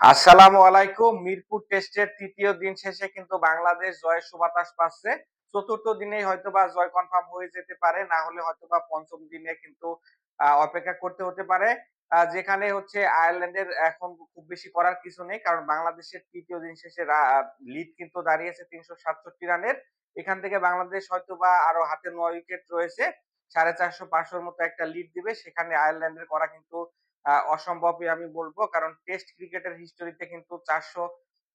আসসালামু আলাইকুম। মিরপুর টেস্টের তৃতীয় দিন শেষে কিন্তু বাংলাদেশ জয়ের সুবাতাস পাচ্ছে। চতুর্থ হয়তোবা জয় কনফার্ম হয়ে যেতে পারে, না হলে হয়তোবা পঞ্চম দিনে কিন্তু অপেক্ষা করতে হতে পারে। যেখানে হচ্ছে আয়ারল্যান্ডের এখন খুব বেশি করার কিছু নেই, কারণ বাংলাদেশের তৃতীয় দিন শেষে লিড কিন্তু দাঁড়িয়েছে তিনশো সাতষট্টি রানের। এখান থেকে বাংলাদেশ হয়তোবা আরও হাতে নয় উইকেট রয়েছে, সাড়ে চারশো পাঁচশোর মতো একটা লিড দিবে। সেখানে আয়ারল্যান্ডের করা কিন্তু অসম্ভবই আমি বলব। কারণ টেস্ট ক্রিকেটের হিস্টোরিতে কিন্তু চারশো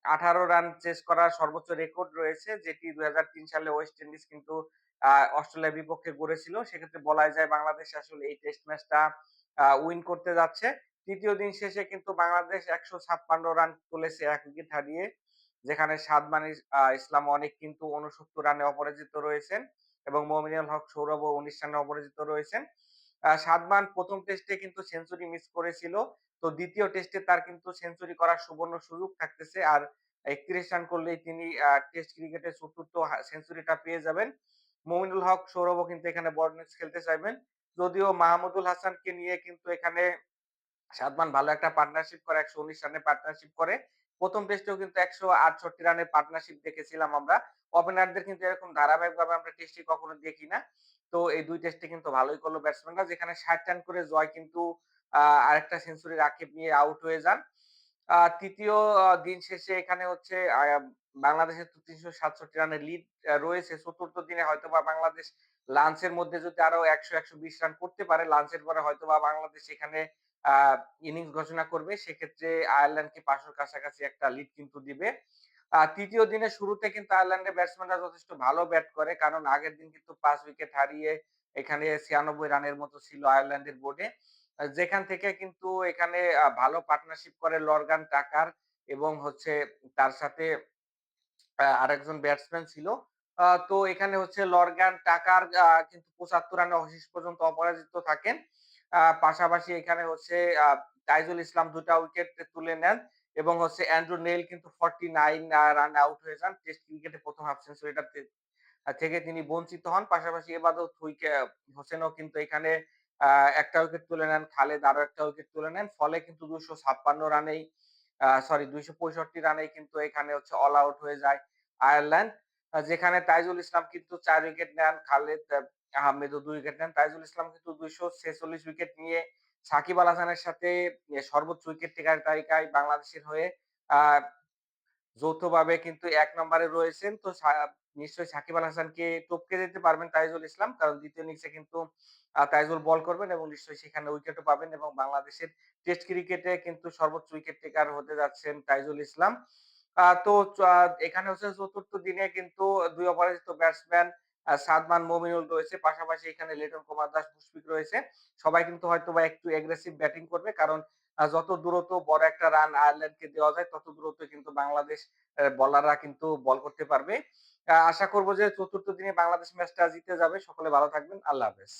আঠারো রান চেস করার সর্বোচ্চ রেকর্ড রয়েছে, যেটি দুই হাজার তিন সালে ওয়েস্ট ইন্ডিজ কিন্তু অস্ট্রেলিয়ার বিপক্ষে গড়েছিল। সেক্ষেত্রে বলাই যায় বাংলাদেশ আসলে এই টেস্ট ম্যাচটা উইন করতে যাচ্ছে। তৃতীয় দিন শেষে কিন্তু বাংলাদেশ একশো ছাপ্পান্ন রান তুলেছে এক উইকেট হারিয়ে, যেখানে সাদমান ইসলাম অনেক কিন্তু উনসত্তর রানে অপরাজিত রয়েছেন এবং মমিনুল হক সৌরভ ও উনিশ রানে অপরাজিত রয়েছেন। সাদমান প্রথম টেস্টে কিন্তু সেঞ্চুরি মিস করেছিল। তো দ্বিতীয় টেস্টে তার কিন্তু সেঞ্চুরি করার সুবর্ণ সুযোগ থাকতেছে। আর একত্রিশ রান করলেই তিনি টেস্ট ক্রিকেটে চতুর্থ সেঞ্চুরিটা পেয়ে যাবেন। মমিনুল হক সৌরভও কিন্তু এখানে বড় খেলতে চাইবেন। যদিও মাহমুদুল হাসানকে নিয়ে কিন্তু এখানে সাদমান ভালো একটা পার্টনারশিপ করে, একশো উনিশ রানের পার্টনারশিপ করে। প্রথম টেস্টেও কিন্তু একশো আটষট্টি রানের পার্টনারশিপ দেখেছিলাম আমরা। ওপেনারদের কিন্তু এরকম ধারাবাহিকভাবে আমরা টেস্টে কখনো দেখি না তো এই দুই টেস্টে কিন্তু ভালোই করল ব্যাটসম্যানরা যেখানে ষাট রান করে জয় কিন্তু আরেকটা সেঞ্চুরি রাকিব নিয়ে আউট হয়ে যান। তৃতীয় দিন শেষে এখানে হচ্ছে বাংলাদেশের তো তিনশো সাতষট্টি রানের লিড রয়েছে। চতুর্থ দিনে হয়তো বা বাংলাদেশ লাঞ্চের মধ্যে যদি আরও একশো একশো বিশ রান করতে পারে, লাঞ্চের পরে হয়তো বা বাংলাদেশ এখানে ইনিংস ঘোষণা করবে। সেক্ষেত্রে আয়ারল্যান্ডকে পাঁচশোর কাছাকাছি একটা লিড কিন্তু দিবে। তৃতীয় দিনের শুরুতে কিন্তু আয়ারল্যান্ডের ব্যাটসম্যানরা যথেষ্ট ভালো ব্যাট করে। কারণ আগের দিন কিন্তু পাঁচ উইকেট হারিয়ে এখানে ছিয়ানব্বই রানের মতো ছিল আয়ারল্যান্ডের বোর্ডে যেখান থেকে কিন্তু এখানে ভালো পার্টনারশিপ করে লর্গান টাকার এবং হচ্ছে তার সাথে আরেকজন ব্যাটসম্যান ছিল। তো এখানে হচ্ছে লর্গান টাকার কিন্তু পঁচাত্তর রানে শেষ পর্যন্ত অপরাজিত থাকেন। পাশাপাশি এখানে হচ্ছে তাইজুল ইসলাম দুটা উইকেট তুলে নেন। এবং হচ্ছে অ্যান্ড্রু নেইল কিন্তু ফর্টি নাইন রান আউট হয়ে যান। টেস্ট ক্রিকেটে প্রথম হাফ সেঞ্চুরিটা থেকে তিনি বঞ্চিত হন। পাশাপাশি এবাদত হোসেনও কিন্তু এখানে একটা উইকেট তুলে নেন। খালেদ আরও একটা উইকেট তুলে নেন। ফলে কিন্তু দুশো ছাপ্পান্ন রানেই সরি দুইশো পঁয়ষট্টি রানেই কিন্তু এখানে হচ্ছে অল আউট হয়ে যায় আয়ারল্যান্ড। যেখানে তাইজুল ইসলাম কিন্তু চার উইকেট নেন। খালেদ আহমেদও দুই উইকেট নেন। তাইজুল ইসলাম কিন্তু দুইশো ছেচল্লিশ উইকেট নিয়ে সাকিব আল হাসানের সাথে সর্বোচ্চ উইকেট টেকার তালিকায় বাংলাদেশের হয়ে যৌথভাবে কিন্তু এক নম্বরে রয়েছেন। তো নিশ্চয়ই সাকিব আল হাসানকে টপকে দিতে পারবেন তাইজুল ইসলাম, কারণ দ্বিতীয় ইনিংসে কিন্তু তাইজুল বল করবেন এবং নিশ্চয়ই সেখানে উইকেটও পাবেন এবং বাংলাদেশের টেস্ট ক্রিকেটে কিন্তু সর্বোচ্চ উইকেট টেকার হতে যাচ্ছেন তাইজুল ইসলাম। তো এখানে হচ্ছে চতুর্থ দিনে কিন্তু দুই অপরাজিত ব্যাটসম্যান সাদমান মমিনুল রয়েছে। পাশাপাশি এখানে লেটন কুমার দাস মুশফিক রয়েছে। সবাই কিন্তু হয়তো বা একটু এগ্রেসিভ ব্যাটিং করবে কারণ যত দ্রুত বড় একটা রান আয়ারল্যান্ডকে দেওয়া যায়, তত দ্রুত কিন্তু বাংলাদেশ বলাররা কিন্তু বল করতে পারবে। আশা করব যে চতুর্থ দিনে বাংলাদেশ ম্যাচটা জিতে যাবে। সকলে ভালো থাকবেন। আল্লাহ হাফেজ।